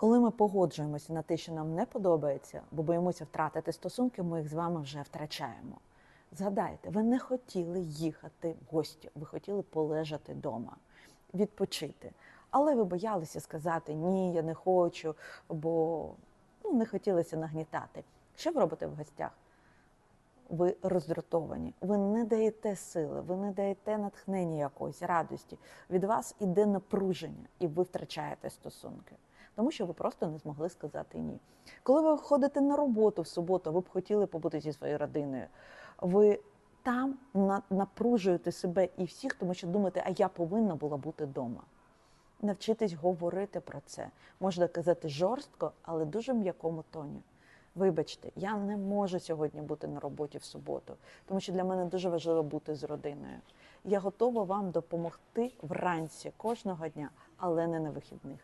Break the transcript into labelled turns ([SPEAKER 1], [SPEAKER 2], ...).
[SPEAKER 1] Коли ми погоджуємося на те, що нам не подобається, бо боїмося втратити стосунки, ми їх з вами вже втрачаємо. Згадайте, ви не хотіли їхати в гості, ви хотіли полежати вдома, відпочити. Але ви боялися сказати ні, я не хочу, бо ну, не хотілося нагнітати. Що ви робите в гостях? Ви роздратовані, ви не даєте сили, ви не даєте натхнення якоїсь радості. Від вас іде напруження, і ви втрачаєте стосунки, тому що ви просто не змогли сказати ні. Коли ви ходите на роботу в суботу, ви б хотіли побути зі своєю родиною. Ви там на- напружуєте себе і всіх, тому що думаєте, а я повинна була бути вдома. Навчитись говорити про це. Можна казати жорстко, але дуже м'якому тоні. Вибачте, я не можу сьогодні бути на роботі в суботу, тому що для мене дуже важливо бути з родиною. Я готова вам допомогти вранці кожного дня, але не на вихідних.